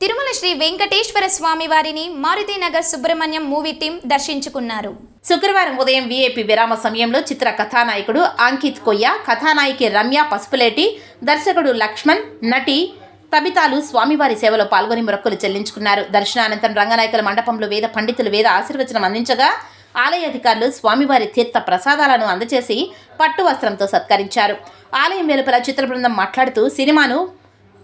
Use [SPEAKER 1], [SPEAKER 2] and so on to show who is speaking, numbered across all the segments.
[SPEAKER 1] తిరుమల శ్రీ వెంకటేశ్వర స్వామి వారిని Maruthi Nagar Subrahmanyam movie team దర్శించుకున్నారు.
[SPEAKER 2] శుక్రవారం ఉదయం వీఐపీ విరామ సమయంలో చిత్ర కథానాయకుడు అంకిత్ కొయ్య కథానాయకి రమ్య పసుపులేటి దర్శకుడు లక్ష్మణ్ నటి తబితాలు స్వామివారి సేవలో పాల్గొని మొరక్కులు చెల్లించుకున్నారు. దర్శనానంతరం రంగనాయకుల మండపంలో వేద పండితులు వేద ఆశీర్వచనం అందించగా ఆలయ అధికారులు స్వామివారి తీర్థ ప్రసాదాలను అందజేసి పట్టు వస్త్రంతో సత్కరించారు. ఆలయం వెలుపల చిత్ర బృందం మాట్లాడుతూ సినిమాను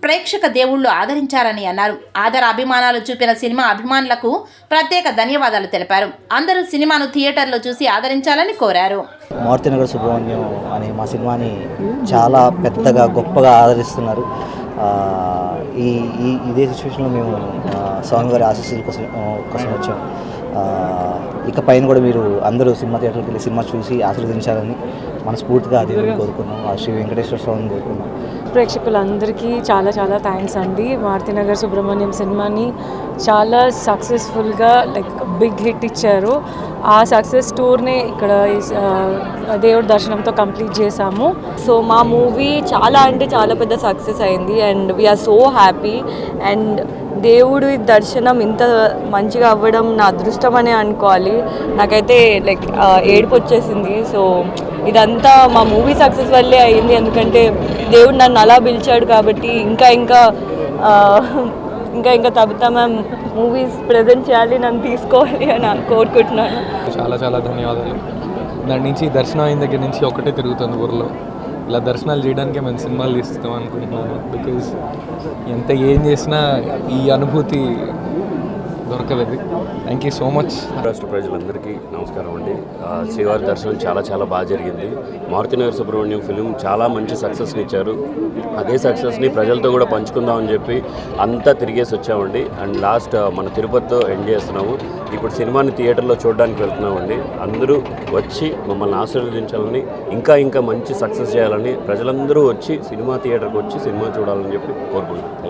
[SPEAKER 2] ప్రేక్షక దేవుళ్ళు ఆదరించారని అన్నారు. ఆదర అభిమానాలు చూపిన సినిమా అభిమానులకు ప్రత్యేక ధన్యవాదాలు తెలిపారు. అందరూ సినిమాను థియేటర్లో చూసి ఆదరించాలని కోరారు.
[SPEAKER 3] మారుతినగర్ సుబ్రహ్మణ్యం అనే మా సినిమాని చాలా పెద్దగా గొప్పగా ఆదరిస్తున్నారు. ఈ ఈ ఇదే సిచ్యువేషన్లో మేము స్వామి స్వామివారి ఆశీస్సుల కోసం కోసం వచ్చాము ఇక పైన కూడా మీరు అందరూ సినిమా థియేటర్కి వెళ్ళి సినిమా చూసి ఆస్వాదించాలని మనస్ఫూర్తిగా అది కోరుకున్నాం. ఆ శ్రీ వెంకటేశ్వర స్వామిని కోరుకున్నాం.
[SPEAKER 4] ప్రేక్షకులందరికీ చాలా చాలా థ్యాంక్స్ అండి. మారుతినగర్ సుబ్రహ్మణ్యం సినిమాని చాలా సక్సెస్ఫుల్గా లైక్ బిగ్ హిట్ ఇచ్చారు. ఆ సక్సెస్ టూర్ని ఇక్కడ దేవుడి దర్శనంతో కంప్లీట్ చేశాము.
[SPEAKER 5] సో మా మూవీ చాలా అంటే చాలా పెద్ద సక్సెస్ అయింది and we're so happy and దేవుడి దర్శనం ఇంత మంచిగా అవ్వడం నా అదృష్టం అనే అనుకోవాలి. నాకైతే లైక్ ఏడుపు వచ్చేసింది. సో ఇదంతా మా మూవీ సక్సెస్ వల్లే అయింది. ఎందుకంటే దేవుడు నన్ను అలా పిలిచాడు కాబట్టి ఇంకా ఇంకా ఇంకా ఇంకా తబితా మ్యామ్. మూవీస్ ప్రజెంట్ చేయాలి నన్ను తీసుకోవాలి అని కోరుకుంటున్నాను.
[SPEAKER 6] చాలా చాలా ధన్యవాదాలు. దాని నుంచి దర్శనం అయిన దగ్గర నుంచి ఒకటే తిరుగుతుంది ఊర్లో. ఇలా దర్శనాలు చేయడానికే మేము సినిమాలు తీస్తాం అనుకుంటున్నాను బికాజ్ ఎంత ఏం చేసినా ఈ అనుభూతి దొరకలేదు. థ్యాంక్ యూ సో మచ్
[SPEAKER 7] రాష్ట్ర ప్రజలందరికీ నమస్కారం అండి. శ్రీవారి దర్శనం చాలా చాలా బాగా జరిగింది. మారుతినగర్ సుబ్రహ్మణ్యం ఫిలిం చాలా మంచి సక్సెస్ని ఇచ్చారు. అదే సక్సెస్ని ప్రజలతో కూడా పంచుకుందామని చెప్పి అంతా తిరిగేసి వచ్చామండి. అండ్ లాస్ట్ మన తిరుపతితో ఎండ్ చేస్తున్నాము. ఇప్పుడు సినిమాని థియేటర్లో చూడడానికి వెళ్తున్నామండి. అందరూ వచ్చి మమ్మల్ని ఆశీర్వదించాలని ఇంకా ఇంకా మంచి సక్సెస్ చేయాలని ప్రజలందరూ వచ్చి సినిమా థియేటర్కి వచ్చి సినిమా చూడాలని చెప్పి కోరుకుంటున్నాం.